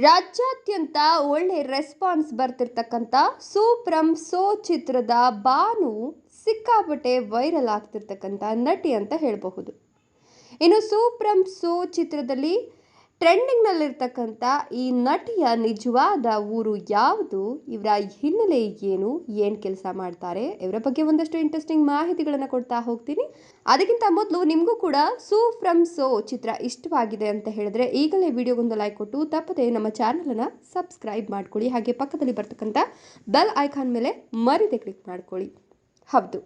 ರಾಜ್ಯಾದ್ಯಂತ ಒಳ್ಳೆ response ಬರ್ತಿರ್ತಕ್ಕಂಥ ಸೂಪ್ರಮ್ so ಚಿತ್ರದ ಬಾನು ಸಿಕ್ಕಾಪಟ್ಟೆ ವೈರಲ್ ಆಗ್ತಿರ್ತಕ್ಕಂಥ ನಟಿ ಅಂತ ಹೇಳಬಹುದು. ಇನ್ನು ಸೂಪ್ರಮ್ ಸೋ ಚಿತ್ರದಲ್ಲಿ ಟ್ರೆಂಡಿಂಗ್ನಲ್ಲಿರ್ತಕ್ಕಂಥ ಈ ನಟಿಯ ನಿಜವಾದ ಊರು ಯಾವುದು? ಇವರ ಹಿನ್ನೆಲೆ ಏನು? ಏನು ಕೆಲಸ ಮಾಡ್ತಾರೆ? ಇವರ ಬಗ್ಗೆ ಒಂದಷ್ಟು ಇಂಟ್ರೆಸ್ಟಿಂಗ್ ಮಾಹಿತಿಗಳನ್ನು ಕೊಡ್ತಾ ಹೋಗ್ತೀನಿ. ಅದಕ್ಕಿಂತ ಮೊದಲು ನಿಮಗೂ ಕೂಡ ಸೂ ಫ್ರಮ್ ಸೋ ಚಿತ್ರ ಇಷ್ಟವಾಗಿದೆ ಅಂತ ಹೇಳಿದ್ರೆ ಈಗಲೇ ವಿಡಿಯೋಗೊಂದು ಲೈಕ್ ಕೊಟ್ಟು ತಪ್ಪದೆ ನಮ್ಮ ಚಾನಲನ್ನು ಸಬ್ಸ್ಕ್ರೈಬ್ ಮಾಡ್ಕೊಳ್ಳಿ. ಹಾಗೆ ಪಕ್ಕದಲ್ಲಿ ಬರ್ತಕ್ಕಂಥ ಬೆಲ್ ಐಕಾನ್ ಮೇಲೆ ಮರಿದೆ ಕ್ಲಿಕ್ ಮಾಡ್ಕೊಳ್ಳಿ. ಹೌದು.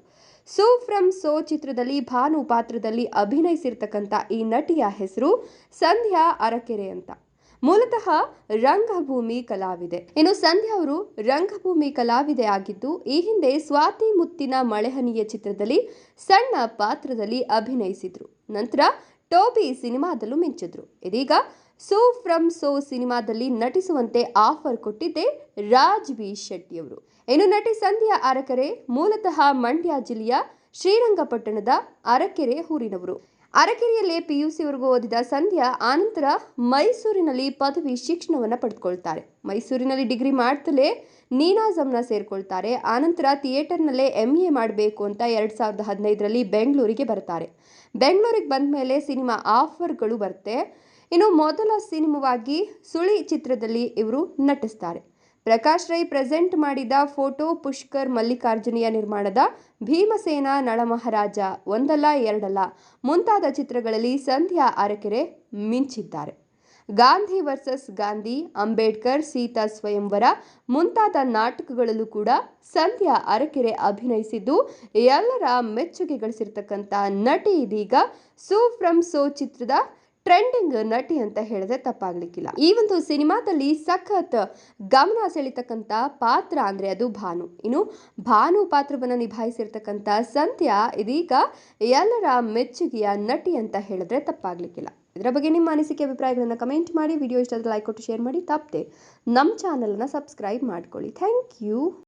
ಸೋ ಫ್ರಮ್ ಸೋ ಚಿತ್ರದಲ್ಲಿ ಭಾನು ಪಾತ್ರದಲ್ಲಿ ಅಭಿನಯಿಸಿರ್ತಕ್ಕಂಥ ಈ ನಟಿಯ ಹೆಸರು ಸಂಧ್ಯಾ ಅರಕೆರೆ ಅಂತ. ಮೂಲತಃ ರಂಗಭೂಮಿ ಕಲಾವಿದೆ. ಇನ್ನು ಸಂಧ್ಯಾ ಅವರು ರಂಗಭೂಮಿ ಕಲಾವಿದೆ ಆಗಿದ್ದು, ಈ ಹಿಂದೆ ಸ್ವಾತಿ ಮುತ್ತಿನ ಮಳೆಹನಿಯ ಚಿತ್ರದಲ್ಲಿ ಸಣ್ಣ ಪಾತ್ರದಲ್ಲಿ ಅಭಿನಯಿಸಿದ್ರು. ನಂತರ ಟೋಬಿ ಸಿನಿಮಾದಲ್ಲೂ ಮಿಂಚಿದ್ರು. ಇದೀಗ ಸೋ ಫ್ರಮ್ ಸೋ ಸಿನಿಮಾದಲ್ಲಿ ನಟಿಸುವಂತೆ ಆಫರ್ ಕೊಟ್ಟಿದ್ದೆ ರಾಜ್ ಬಿ ಶೆಟ್ಟಿಯವರು. ಇನ್ನು ನಟಿ ಸಂಧ್ಯಾ ಆರಕರೆ ಮೂಲತಃ ಮಂಡ್ಯ ಜಿಲ್ಲೆಯ ಶ್ರೀರಂಗಪಟ್ಟಣದ ಅರಕೆರೆ ಊರಿನವರು. ಅರಕೆರೆಯಲ್ಲೇ ಪಿಯುಸಿವರೆಗೂ ಓದಿದ ಸಂಧ್ಯಾ ಆನಂತರ ಮೈಸೂರಿನಲ್ಲಿ ಪದವಿ ಶಿಕ್ಷಣವನ್ನು ಪಡೆದುಕೊಳ್ತಾರೆ ಮೈಸೂರಿನಲ್ಲಿ ಡಿಗ್ರಿ ಮಾಡ್ತಲೇ ನೀನಾಜಮ್ನ ಸೇರ್ಕೊಳ್ತಾರೆ. ಆನಂತರ ಥಿಯೇಟರ್ನಲ್ಲೇ ಎಂ ಎ ಮಾಡಬೇಕು ಅಂತ ಎರಡು ಸಾವಿರದ ಹದಿನೈದರಲ್ಲಿ ಬೆಂಗಳೂರಿಗೆ ಬರ್ತಾರೆ. ಬೆಂಗಳೂರಿಗೆ ಬಂದ ಮೇಲೆ ಸಿನಿಮಾ ಆಫರ್ಗಳು ಬರುತ್ತೆ. ಇನ್ನು ಮೊದಲ ಸಿನಿಮಾವಾಗಿ ಸುಳಿ ಚಿತ್ರದಲ್ಲಿ ಇವರು ನಟಿಸ್ತಾರೆ. ಪ್ರಕಾಶ್ ರೈ ಪ್ರೆಸೆಂಟ್ ಮಾಡಿದ ಫೋಟೋ ಪುಷ್ಕರ್ ಮಲ್ಲಿಕಾರ್ಜುನಿಯ ನಿರ್ಮಾಣದ ಭೀಮಸೇನ ನಳಮಹಾರಾಜ ಒಂದಲ್ಲ ಎರಡಲ್ಲ ಮುಂತಾದ ಚಿತ್ರಗಳಲ್ಲಿ ಸಂಧ್ಯಾ ಅರಕೆರೆ ಮಿಂಚಿದ್ದಾರೆ. ಗಾಂಧಿ ವರ್ಸಸ್ ಗಾಂಧಿ, ಅಂಬೇಡ್ಕರ್, ಸೀತಾ ಸ್ವಯಂವರ ಮುಂತಾದ ನಾಟಕಗಳಲ್ಲೂ ಕೂಡ ಸಂಧ್ಯಾ ಅರಕೆರೆ ಅಭಿನಯಿಸಿದ್ದು ಎಲ್ಲರ ಮೆಚ್ಚುಗೆ ಗಳಿಸಿರ್ತಕ್ಕಂಥ ನಟಿ ಇದೀಗ ಸೋ ಫ್ರಮ್ ಸೋ ಚಿತ್ರದ ಟ್ರೆಂಡಿಂಗ್ ನಟಿ ಅಂತ ಹೇಳಿದ್ರೆ ತಪ್ಪಾಗ್ಲಿಕ್ಕಿಲ್ಲ. ಈ ಒಂದು ಸಿನಿಮಾದಲ್ಲಿ ಸಖತ್ ಗಮನ ಸೆಳಿತಕ್ಕಂಥ ಪಾತ್ರ ಅಂದ್ರೆ ಅದು ಭಾನು. ಇನ್ನು ಭಾನು ಪಾತ್ರವನ್ನು ನಿಭಾಯಿಸಿರ್ತಕ್ಕಂಥ ಸಂಧ್ಯಾ ಇದೀಗ ಎಲ್ಲರ ಮೆಚ್ಚುಗೆಯ ನಟಿ ಅಂತ ಹೇಳಿದ್ರೆ ತಪ್ಪಾಗ್ಲಿಕ್ಕಿಲ್ಲ. ಇದರ ಬಗ್ಗೆ ನಿಮ್ಮ ಅನಿಸಿಕೆ, ಅಭಿಪ್ರಾಯಗಳನ್ನು ಕಮೆಂಟ್ ಮಾಡಿ. ವಿಡಿಯೋ ಇಷ್ಟ ಲೈಕ್ ಕೊಟ್ಟು ಶೇರ್ ಮಾಡಿ. ತಪ್ಪದೆ ನಮ್ಮ ಚಾನಲನ್ನು ಸಬ್ಸ್ಕ್ರೈಬ್ ಮಾಡ್ಕೊಳ್ಳಿ. Thank you